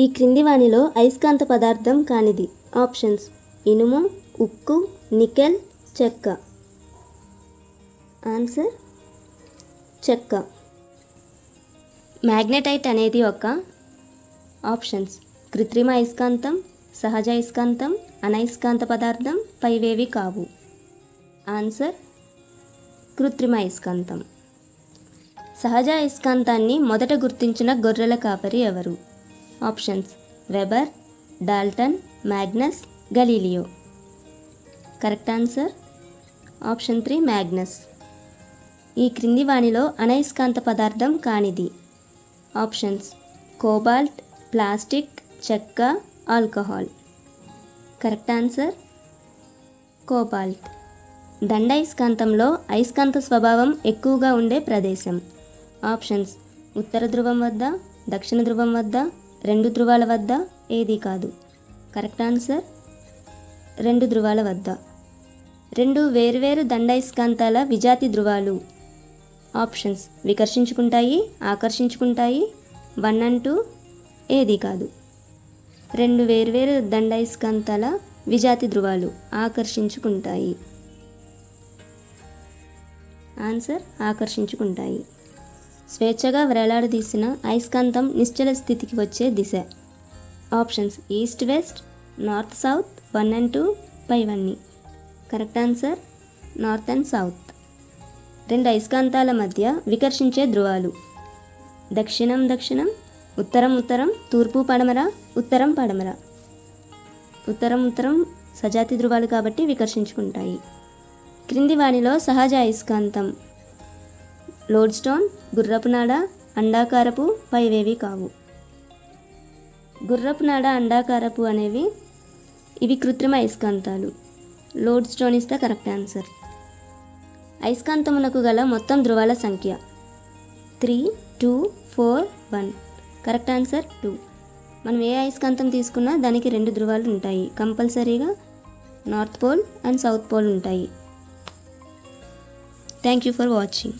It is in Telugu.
ఈ క్రింది వానిలో అయస్కాంత పదార్థం కానిది. ఆప్షన్స్. ఇనుము ఉక్కు నికెల్ చెక్క. ఆన్సర్? చెక్క. మ్యాగ్నెటైట్ అనేది ఒక ఆప్షన్స్. కృత్రిమ అయస్కాంతం సహజ అయస్కాంతం అనయస్కాంత పదార్థం పైవేవి కావు. ఆన్సర్? కృత్రిమ అయస్కాంతం. సహజ అయస్కాంతాన్ని మొదట గుర్తించిన గొర్రెల కాపరి ఎవరు? Options. Weber Dalton Magnus Galileo. Correct answer? Option three Magnus. ఈ క్రింది వాణిలో అనయస్కాంత పదార్థం కానిది. ఆప్షన్స్. కోబాల్ట్ ప్లాస్టిక్ చెక్క ఆల్కహాల్. Correct answer? కోబాల్ట్. దండయస్కాంతంలో అయస్కాంత స్వభావం ఎక్కువగా ఉండే ప్రదేశం. ఆప్షన్స్. ఉత్తర ధ్రువం వద్ద దక్షిణ ధ్రువం వద్ద రెండు ధృవాల వద్ద ఏది కాదు. Correct answer? రెండు ధృవాల వద్ద. రెండు వేర్వేరు దండయస్కాంతాల విజాతి ధృవాలు. ఆప్షన్స్ వికర్షించుకుంటాయి ఆకర్షించుకుంటాయి వన్ అండ్ టూ ఏది కాదు. రెండు వేర్వేరు దండయస్కాంతాల విజాతి ధృవాలు ఆకర్షించుకుంటాయి. ఆన్సర్ ఆకర్షించుకుంటాయి. స్వేచ్ఛగా వేలాడదీసిన అయస్కాంతం నిశ్చల స్థితికి వచ్చే దిశ. Options east west north south one and two పైవన్నీ correct answer north and south. రెండు అయస్కాంతాల మధ్య వికర్షించే ధ్రువాలు. దక్షిణం దక్షిణం ఉత్తరం ఉత్తరం తూర్పు పడమర ఉత్తరం పడమర. ఉత్తరం ఉత్తరం సజాతి ధ్రువాలు కాబట్టి వికర్షించుకుంటాయి. క్రింది వానిలో సహజ అయస్కాంతం లోడ్ స్టోన్ గుర్రపు నాడ అండాకారపు పైవేవి కావు. గుర్రపు నాడ అండాకారపు అనేవి ఇవి కృత్రిమ అయస్కాంతాలు. Lodestone is correct answer అయస్కాంతమునకు గల మొత్తం ధ్రువాల సంఖ్య. Three two four one correct answer two మనం ఏ అయస్కాంతం తీసుకున్నా దానికి రెండు ధ్రువాలు ఉంటాయి. కంపల్సరీగా north pole and south pole ఉంటాయి. Thank you for watching